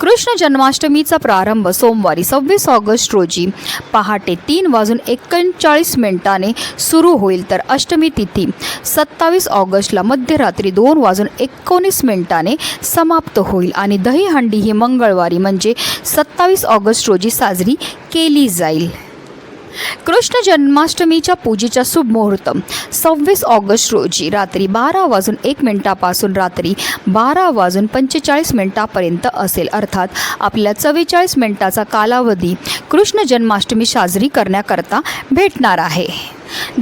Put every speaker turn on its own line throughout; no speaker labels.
कृष्ण जन्माष्टमीचा प्रारंभ सोमवारी सव्वीस ऑगस्ट रोजी पहाटे तीन वाजून एकोणचाळीस मिनिटाने सुरू होईल तर अष्टमी तिथी. सत्तावीस ऑगस्टला मध्यरात्री दोन वाजून एकोणीस मिनिटाने समाप्त होईल आणि दहीहंडी ही मंगळवारी म्हणजे सत्तावीस ऑगस्ट रोजी साजरी केली जाईल. कृष्ण जन्माष्टमीच्या पूजेचा शुभ मुहूर्त. सव्वीस ऑगस्ट रोजी रात्री बारा वाजून एक मिनिटापासून रात्री बारा वाजून पंचेचाळीस मिनिटापर्यंत असेल. अर्थात आपल्या चव्वेचाळीस मिनिटाचा कालावधी कृष्ण जन्माष्टमी साजरी करण्याकरता भेटणार आहे.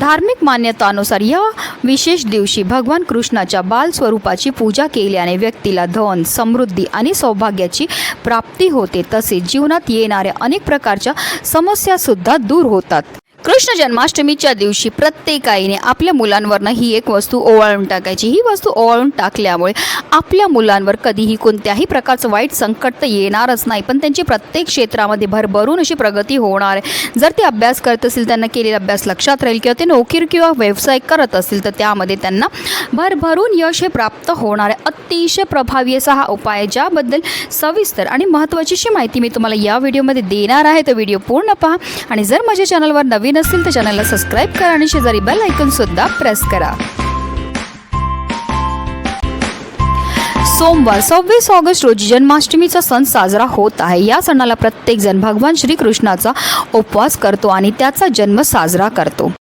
धार्मिक मान्यतानुसार या विशेष दिवशी भगवान कृष्णाच्या बाल स्वरूपाची पूजा केल्याने व्यक्तीला धन समृद्धी आणि सौभाग्याची प्राप्ती होते. तसेच जीवनात येणाऱ्या अनेक प्रकारच्या समस्यासुद्धा दूर होतात. कृष्ण जन्माष्टमीच्या दिवशी प्रत्येक आईने आपल्या मुलांवरनं ही एक वस्तू ओवाळून टाकायची. ही वस्तू ओवाळून टाकल्यामुळे आपल्या मुलांवर कधीही कोणत्याही प्रकारचं वाईट संकट तर येणारच नाही. पण त्यांची प्रत्येक क्षेत्रामध्ये भरभरून अशी प्रगती होणार आहे. जर ते अभ्यास करत असतील त्यांना केलेला अभ्यास लक्षात राहील किंवा ते नोकरी किंवा व्यवसाय करत असतील तर त्यामध्ये त्यांना भरभरून यश हे प्राप्त होणार आहे. अतिशय प्रभावी असा हा उपाय आहे. ज्याबद्दल सविस्तर आणि महत्त्वाची अशी माहिती मी तुम्हाला या व्हिडिओमध्ये देणार आहे. तर व्हिडिओ पूर्ण पहा आणि जर माझ्या चॅनलवर नवीन असेल तर चॅनलला सबस्क्राईब करा आणि शेजारी बेल ऐकूनसुद्धा प्रेस करा. सोमवार सव्वीस ऑगस्ट रोजी जन्माष्टमीचा सण साजरा होत आहे. या सणाला प्रत्येकजण भगवान श्रीकृष्णाचा उपवास करतो आणि त्याचा जन्म साजरा करतो.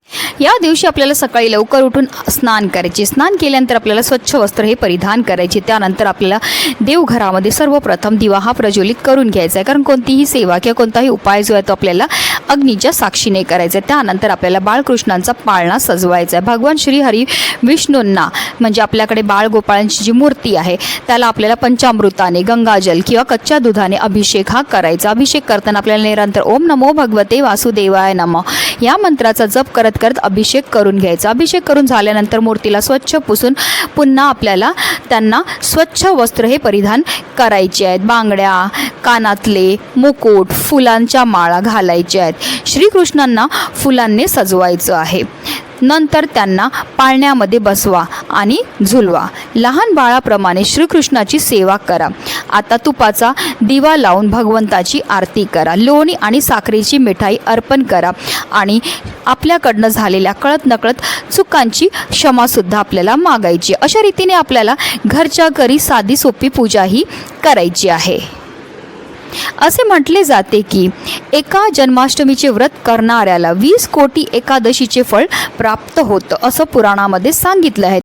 या दिवशी आपल्याला सकाळी लवकर उठून स्नान करायचे. स्नान केल्यानंतर आपल्याला स्वच्छ वस्त्र हे परिधान करायचे. त्यानंतर आपल्याला देवघरामध्ये सर्वप्रथम दिवा हा प्रज्वलित करून घ्यायचा आहे. कारण कोणतीही सेवा किंवा कोणताही उपाय जो आहे तो आपल्याला अग्नीच्या साक्षीने करायचा आहे. त्यानंतर आपल्याला बाळकृष्णांचा पाळणा सजवायचा आहे. भगवान श्री हरी विष्णूंना म्हणजे आपल्याकडे बाळगोपाळांची जी मूर्ती आहे त्याला आपल्याला पंचामृताने गंगाजल किंवा कच्च्या दुधाने अभिषेक हा करायचा. अभिषेक करताना आपल्याला निरंतर ओम नमो भगवते वासुदेवाय नम या मंत्राचा जप करत करत अभिषेक करून घ्यायचा. अभिषेक करून झाल्यानंतर मूर्तीला स्वच्छ पुसून पुन्हा आपल्याला त्यांना स्वच्छ वस्त्र हे परिधान करायचे आहेत. बांगड्या कानातले मुकुट फुलांच्या माळा घालायच्या आहेत. श्रीकृष्णांना फुलांनी सजवायचं आहे. नंतर त्यांना पाळण्यामध्ये बसवा आणि झुलवा. लहान बाळाप्रमाणे श्रीकृष्णाची सेवा करा. आता तुपाचा दिवा लावून भगवंताची आरती करा. लोणी आणि साखरेची मिठाई अर्पण करा आणि आपल्याकडनं झालेल्या कळत नकळत चुकांची क्षमासुद्धा आपल्याला मागायची. अशा रीतीने आपल्याला घरच्या घरी साधी सोपी पूजाही करायची आहे. असे म्हटले जाते की एका जन्माष्टमीचे व्रत करणाऱ्याला वीस कोटी एकादशीचे फळ प्राप्त होतं असं पुराणामध्ये सांगितलं आहे.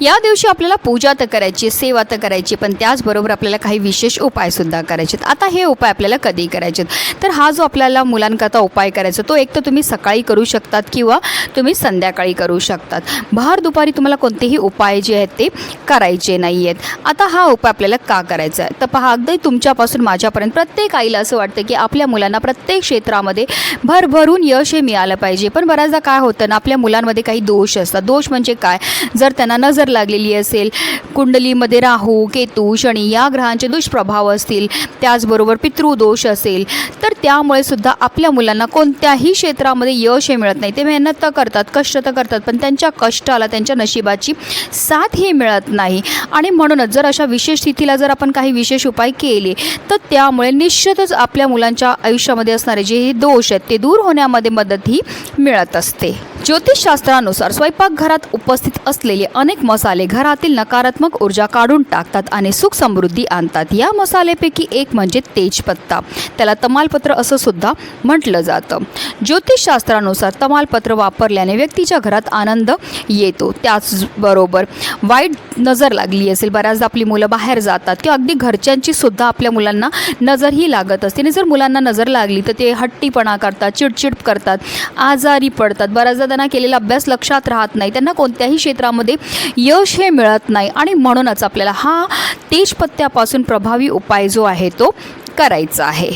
या दिवशी आपल्याला पूजा तर करायची सेवा तर करायची पण त्याचबरोबर आपल्याला काही विशेष उपायसुद्धा करायचे आहेत आता हे उपाय आपल्याला कधी करायचे आहेत तर हा जो आपल्याला मुलांकरता उपाय करायचा तो एक तर तुम्ही सकाळी करू शकतात किंवा तुम्ही संध्याकाळी करू शकतात. बाहेर दुपारी तुम्हाला कोणतेही उपाय जे आहेत ते करायचे नाही आहेत आता हा उपाय आपल्याला का करायचा आहे? तर पहा अगदी तुमच्यापासून माझ्यापर्यंत प्रत्येक आईला असं वाटतं की आपल्या मुलांना प्रत्येक क्षेत्रामध्ये भरभरून यश हे मिळालं पाहिजे. पण बऱ्याचदा काय होतं ना आपल्या मुलांमध्ये काही दोष असतात. दोष म्हणजे काय? जर त्यांना नजर लागलेली असेल. कुंडलीमध्ये राहू केतू शनी या ग्रहांचे दुष्प्रभाव असतील. त्याचबरोबर पितृदोष असेल. तर त्यामुळे सुद्धा आपल्या मुलांना कोणत्याही क्षेत्रामध्ये यश हे मिळत नाही. ते मेहनत तर करतात कष्ट तर करतात पण त्यांच्या कष्टाला त्यांच्या नशिबाची साथ ही मिळत नाही. आणि म्हणूनच जर अशा विशेष स्थितीला जर आपण काही विशेष उपाय केले तर त्यामुळे निश्चितच आपल्या मुलांच्या आयुष्यामध्ये असणारे जे हे दोष आहेत ते दूर होण्यामध्ये मदत ही मिळत असते. ज्योतिषशास्त्रानुसार स्वयंपाकघरात उपस्थित असलेले अनेक अनेक मसाले घरातील नकारात्मक ऊर्जा काढून टाकतात आणि सुख समृद्धी आणतात. या मसाल्यापैकी एक म्हणजे तेजपत्ता. त्याला तमालपत्र असं सुद्धा म्हटलं जातं. ज्योतिषशास्त्रानुसार तमालपत्र वापरल्याने व्यक्तीच्या घरात आनंद येतो. त्याचबरोबर वाईट नजर लागली असेल बऱ्याचदा आपली मुलं बाहेर जातात किंवा अगदी घरच्यांची सुद्धा आपल्या मुलांना नजर ही लागत असते. आणि जर मुलांना नजर लागली तर ते हट्टीपणा करतात चिडचिड करतात आजारी पडतात. बऱ्याचदा त्यांना केलेला अभ्यास लक्षात राहत नाही. त्यांना कोणत्याही क्षेत्रामध्ये यश हे मिळत नाही आणि म्हणूनच आपल्याला हा तेजपत्त्यापासून प्रभावी उपाय जो आहे तो करायचा आहे.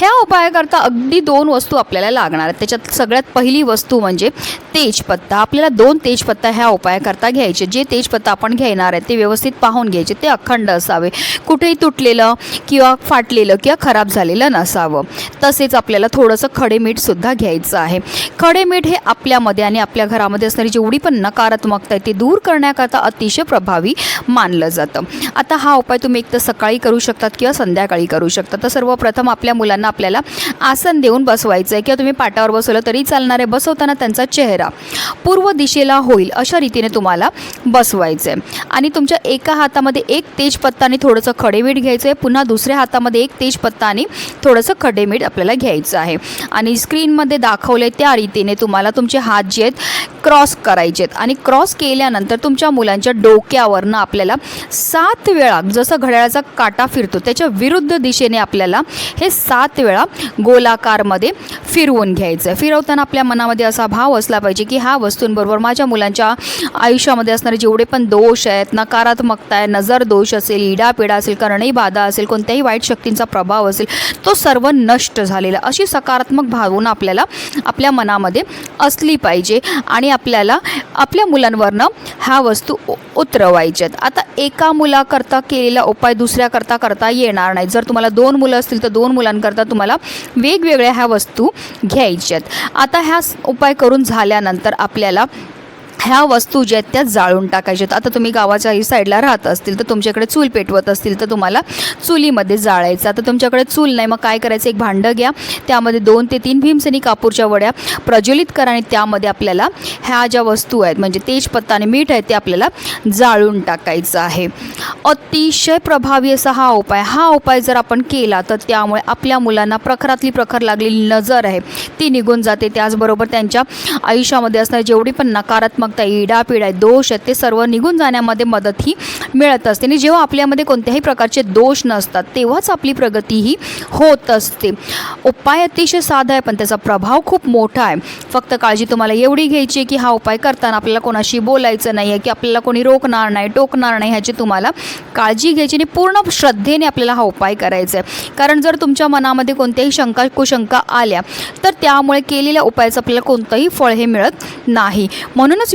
ह्या उपायाकरता अगदी दोन वस्तू आपल्याला लागणार आहेत. त्याच्यात सगळ्यात पहिली वस्तू म्हणजे तेजपत्ता. आपल्याला दोन तेजपत्ता ह्या उपायाकरता घ्यायचे. जे तेजपत्ता आपण घेणार आहे ते व्यवस्थित पाहून घ्यायचे. ते अखंड असावे. कुठेही तुटलेलं किंवा फाटलेलं किंवा खराब झालेलं नसावं. तसेच आपल्याला थोडंसं खडे मीठसुद्धा घ्यायचं आहे. खडे मीठ हे आपल्यामध्ये आणि आपल्या घरामध्ये असणारी जेवढी पण नकारात्मकता आहे ती दूर करण्याकरता अतिशय प्रभावी मानलं जातं. आता हा उपाय तुम्ही एक तर सकाळी करू शकतात किंवा संध्याकाळी करू शकता तर सर्वप्रथम आपल्या मुलांना आपल्याला आसन देऊन बसवायचं आहे किंवा तुम्ही पाटावर बसवलं तरी चालणार आहे. बसवताना त्यांचा चेहरा पूर्व दिशेला होईल अशा रीतीने तुम्हाला बसवायचं आहे आणि तुमच्या एका हातामध्ये एक तेजपत्ता आणि थोडंसं खडेमीठ घ्यायचं आहे पुन्हा दुसऱ्या हातामध्ये एक तेजपत्ता आणि थोडंसं खडेमीठ आपल्याला घ्यायचं आहे. आणि स्क्रीनमध्ये दाखवले त्या रीतीने तुम्हाला तुमचे हात जे आहेत क्रॉस करायचे आहेत. आणि क्रॉस केल्यानंतर तुमच्या मुलांच्या डोक्यावरनं आपल्याला सात वेळा जसं घड्याळाचा काटा फिरतो त्याच्या विरुद्ध दिशेने आपल्याला हे सात वेळा गोलाकारमध्ये फिरवून घ्यायचं. आहे फिरवताना आपल्या मनामध्ये असा भाव असला पाहिजे की ह्या वस्तूंबरोबर माझ्या मुलांच्या आयुष्यामध्ये असणारे जेवढे पण दोष आहेत नकारात्मकता आहे नजर दोष असेल इडापिडा असेल करणई बाधा असेल कोणत्याही वाईट शक्तींचा प्रभाव असेल तो सर्व नष्ट झालेला. अशी सकारात्मक भावना आपल्याला आपल्या मनामध्ये असली पाहिजे आणि आपल्याला आपल्या मुलांवरनं ह्या वस्तू उतरवायच्यात आता एका मुलाकरता केलेला उपाय दुसऱ्याकरता करता येणार नाही. जर तुम्हाला दोन मुलं असतील तर दोन मुलांकरता तुम्हाला वेगवेगळ्या ह्या वस्तू घ्यायच्यात. आता ह्या उपाय करून झाल्यानंतर आपल्याला ह्या वस्तू ज्या आहेत त्या जाळून टाकायच्यात आता तुम्ही गावाच्याही साईडला राहत असतील तर तुमच्याकडे चूल पेटवत असतील तर तुम्हाला चुलीमध्ये जाळायचं. आता तुमच्याकडे चूल नाही मग काय करायचं? एक भांडं घ्या. त्यामध्ये दोन ते तीन भीमसेनी कापूरच्या वड्या प्रज्वलित करा आणि त्यामध्ये आपल्याला ह्या ज्या वस्तू आहेत म्हणजे तेजपत्ता आणि मीठ आहे ते आपल्याला जाळून टाकायचं आहे. अतिशय प्रभावी असा हा उपाय. हा उपाय जर आपण केला तर त्यामुळे आपल्या मुलांना प्रखरातली प्रखर लागलेली नजर आहे. ती निघून जाते. त्याचबरोबर त्यांच्या आयुष्यामध्ये असणारी जेवढी पण नकारात्मक नकारात्मकता इडापिडा आहे. दोष आहेत ते सर्व निघून जाण्यामध्ये मदत ही मिळत असते. आणि जेव्हा आपल्यामध्ये कोणत्याही प्रकारचे दोष नसतात तेव्हाच आपली प्रगती ही होत असते. उपाय अतिशय साधा आहे पण त्याचा प्रभाव खूप मोठा आहे. फक्त काळजी तुम्हाला एवढी घ्यायची आहे की हा उपाय करताना आपल्याला कोणाशी बोलायचं नाही आहे की आपल्याला कोणी रोखणार नाही टोकणार नाही ह्याची तुम्हाला काळजी घ्यायची आणि पूर्ण श्रद्धेने आपल्याला हा उपाय करायचा आहे. कारण जर तुमच्या मनामध्ये कोणत्याही शंका कुशंका आल्या तर त्यामुळे केलेल्या उपायाचं आपल्याला कोणतंही फळ हे मिळत नाही. म्हणूनच